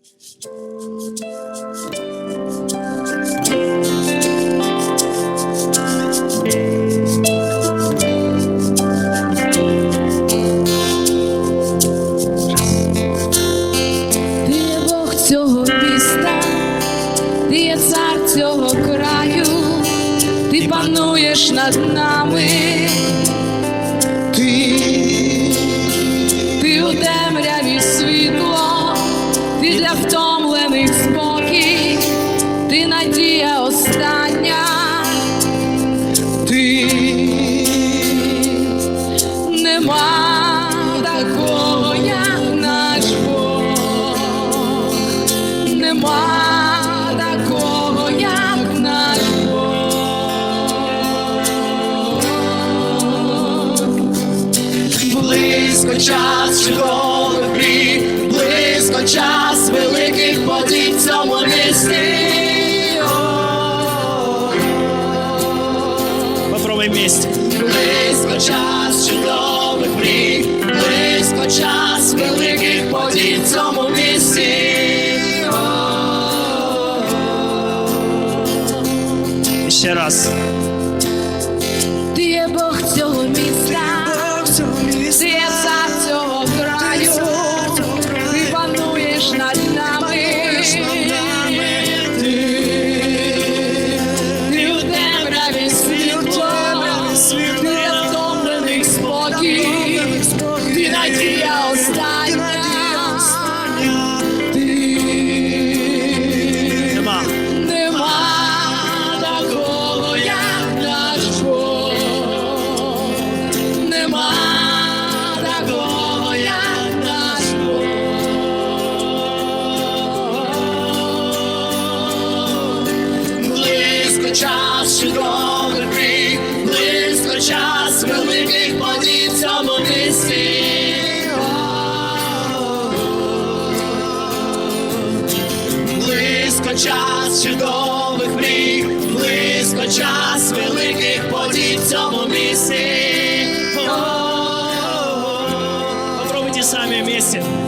Thank you. Чудових мрій, близько час великих подій в цьому місті. Попробуй вместе. Близько час чудових мрій, близько час великих подій в цьому місці. Еще раз. Попробуйте сами вместе.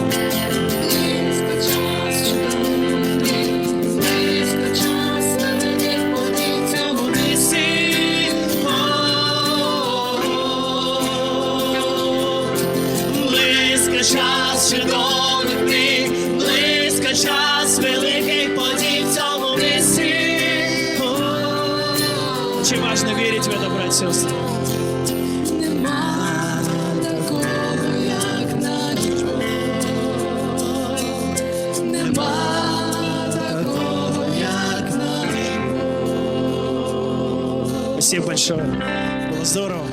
Здорово.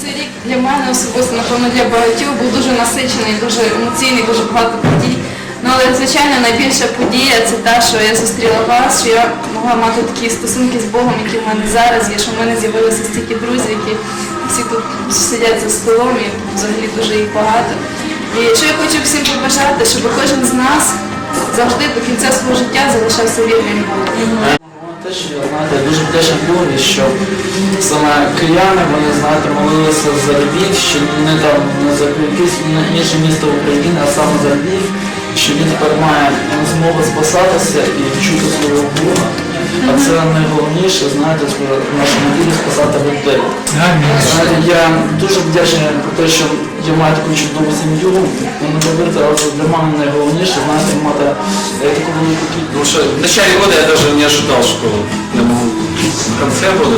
Цей рік для мене особисто, напевно, для багатьох був дуже насичений, дуже емоційний, дуже багато подій. Ну, але, звичайно, найбільша подія це та, що я зустріла вас, що я могла мати такі стосунки з Богом, які в мене зараз є, що в мене з'явилося стільки друзів, які всі тут сидять за столом і взагалі дуже їх багато. І що я хочу всім побажати, щоб кожен з нас завжди до кінця свого життя залишався вірним Богу. Теж я знаєте, дуже вдячний Богові, що саме кияни, вони знаєте, молилися за Львів, що не там не за якесь інше місто України, а саме за Львів, що він тепер має змогу спасатися і чути свого Бога. А це найголовніше, знаєте, в нашому ділі спасати людей. Знаєте, я дуже вдячний про те, що я маю таку чудову сім'ю. Ви не повірте, але для мене найголовніше, знаєте, мати е, таку велику кількість. Потому что в начале года я даже не ожидал, что я могу в конце года.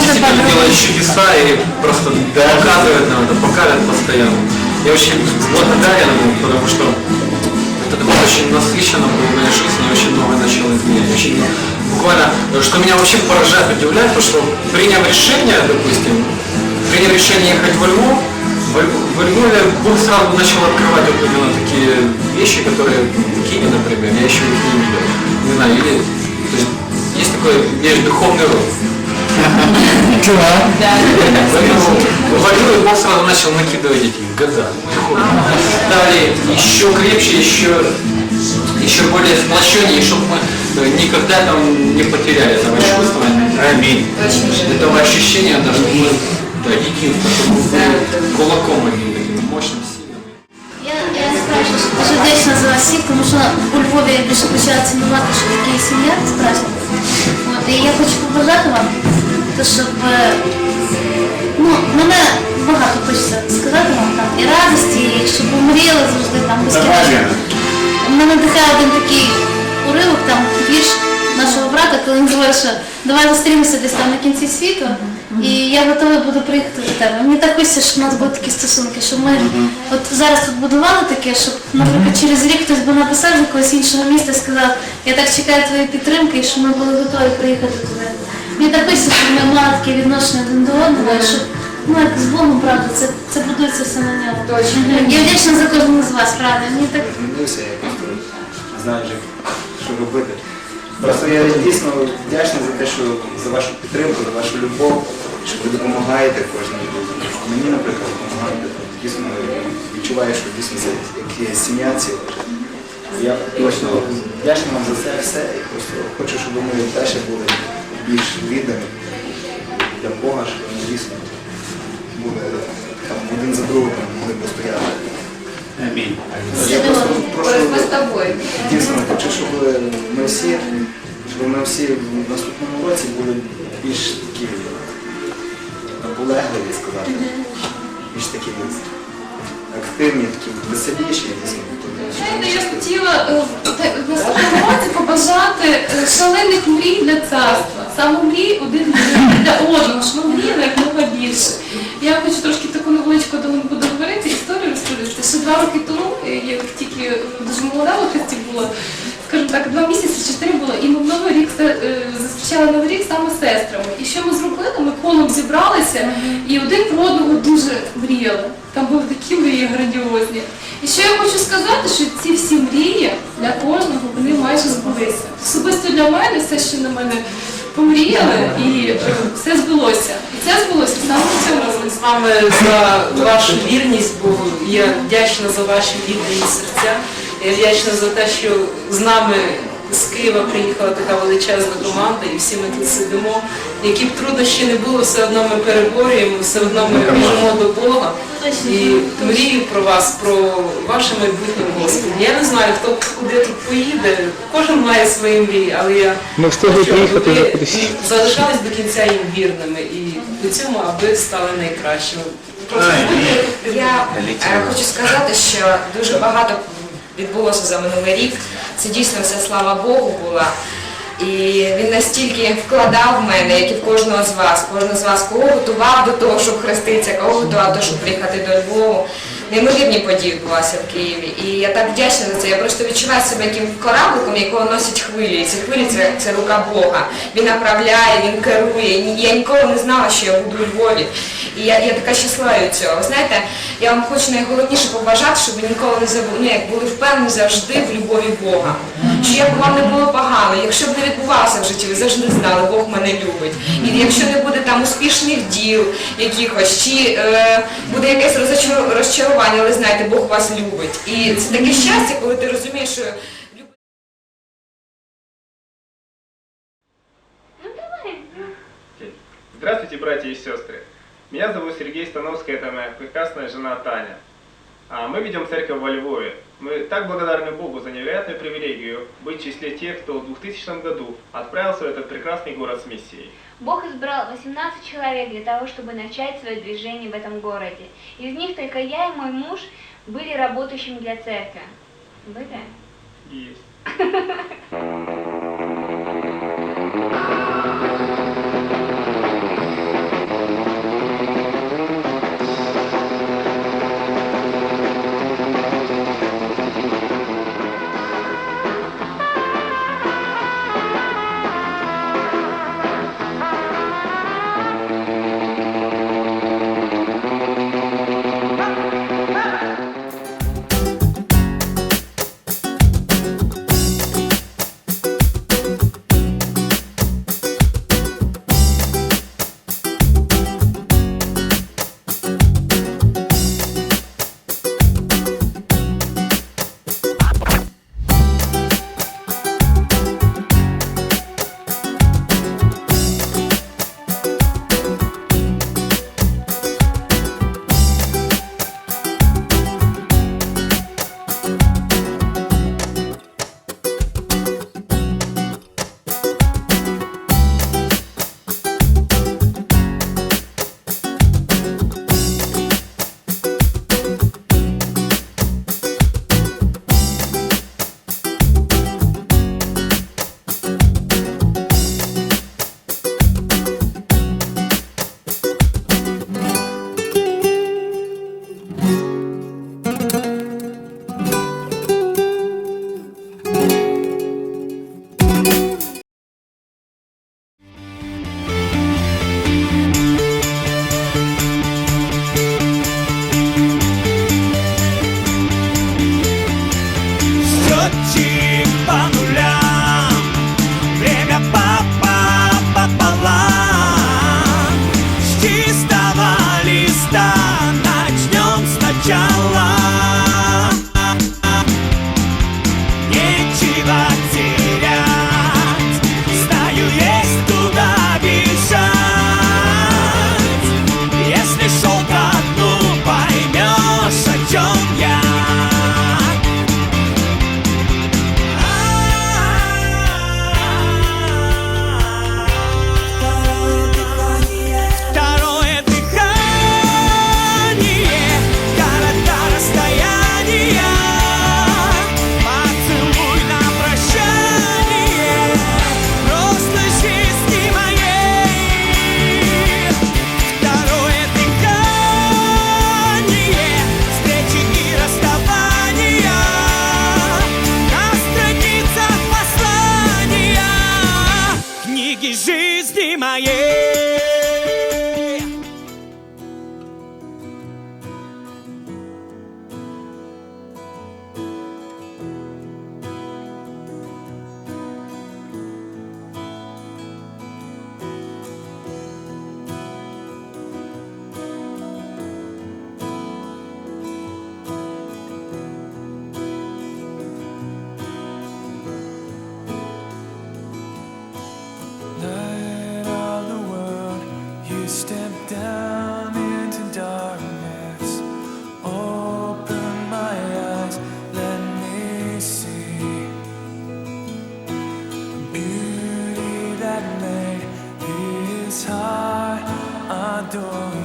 Действительно делает чудеса и просто показывает нам это, показывает постоянно. Я очень благодарен ему, потому что этот год очень насыщенно был в моей жизни, очень много начал изменять. Очень, буквально, что меня вообще поражает, удивляет, то, что приняв решение, допустим, приняв решение ехать во Львов, во Львов- во Львове Бог сразу начал открывать вот именно такие вещи, которые в Киеве, например, я еще их не видел. Не знаю, или то есть, есть такой, есть духовный рост. Поэтому во Львове Бог сразу начал накидывать эти года. духовные. Далее еще крепче, еще еще более сплоченнее, чтобы мы что никогда там не потеряли этого чувства. Аминь. Этого ощущения даже мы да, единство, чтобы мы были кулаком одним таким мощным, сильным. Я, я справді дуже вдячна за вас всіх, тому що у Львові я більше почала цінувати, що таке є сім'я справжня. От, і я хочу побажати вам, то щоб е, ну, мене багато хочеться сказати вам там і радості, і щоб мріяли завжди там безкінечно. Мене надихає один такий уривок, там вірш нашого брата, коли він говорить, що давай зустрінемося десь там на кінці світу, і я готова буду приїхати до тебе. Мені так хочеться, щоб у нас були такі стосунки, щоб ми от зараз тут будували таке, щоб, наприклад, через рік хтось би написав з якогось іншого міста і сказав, я так чекаю твоєї підтримки, і щоб ми були готові приїхати туди. Мені так хочеться, щоб ми мали таке відношення один до одного, щоб ну як з Богом, правда, це, це будується все на ньому. Точно. Я вдячна за кожного з вас, правда. Мені так змінився, я просто не знаю вже, що робити. Просто я дійсно вдячний за те, що за вашу підтримку, за вашу любов, що ви допомагаєте кожній людині. Мені, наприклад, допомагаєте. Дійсно відчуваю, що дійсно це як є сім'я ціла. Я точно вдячний вам за це все і просто хочу, щоб ми далі були більш віддані для Бога, щоб ми дійсно були там один за другим могли постояти. Амінь. Я просто прошу з тобою. Дійсно, хочу, щоб ми всі, щоб ми всі в наступному році були більш такі наполегливі сказати, більш такі активні, такі веселіші, дійсно. Знаєте, я хотіла е, в наступному році побажати е, шалених мрій для царства. Саме мрій один для одного, щоб ми мріяли як мога більше. Я хочу трошки таку невеличку буду говорити, історію розповісти. Ще два роки тому, е, я тільки дуже молода в Христі була, скажімо так, два місяці чи три було, і ми в новий рік е, зустрічали новий рік саме з сестрами. І що ми зробили? Ми колом зібралися і один про одного дуже мріяли. Там були такі мрії грандіозні. І що я хочу сказати, що ці всі мрії для кожного вони майже збулися. Особисто для мене все, що на мене помріяли, і е, все збулося. І це збулося саме цьому році. з вами за вашу вірність, бо я вдячна за ваші віддані серця. Я вдячна за те, що з нами з Києва приїхала така величезна команда, і всі ми тут сидимо. Які б труднощі не було, все одно ми переборюємо, все одно ми біжимо до Бога. І мрію про вас, про ваше майбутнє Господи. Я не знаю, хто куди тут поїде, кожен має свої мрії, але я хочу, щоб ви залишались до кінця їм вірними і до цьому, аби стали найкращими. Просто Я е, хочу сказати, що дуже багато відбулося за минулий рік. Це дійсно все слава Богу була. І він настільки вкладав в мене, як і в кожного з вас. Кожен з вас кого готував до того, щоб хреститися, кого готував до того, щоб приїхати до Львову. Неймовірні події відбулися в Києві. І я так вдячна за це. Я просто відчуваю себе яким корабликом, якого носять хвилі. І ці хвилі це, це рука Бога. Він направляє, він керує. Я ніколи не знала, що я буду у Львові. І я, я така щаслива від цього. Знаєте, я вам хочу найголовніше побажати, щоб ви ніколи не забули, ну, як були впевнені завжди в любові Бога. Що як вам не було погано, якщо б не відбувалося в житті, ви завжди знали, Бог мене любить. І якщо не буде там успішних діл якихось, чи е, буде якесь розчарування, але знаєте, Бог вас любить. І це таке щастя, коли ти розумієш, що Здравствуйте, братья и сестры. Меня зовут Сергей Становский, это моя прекрасная жена Таня. А мы ведем церковь во Львове. Мы так благодарны Богу за невероятную привилегию быть в числе тех, кто в 2000 году отправился в этот прекрасный город с миссией. Бог избрал 18 человек для того, чтобы начать свое движение в этом городе. Из них только я и мой муж были работающими для церкви. Были? Есть. don't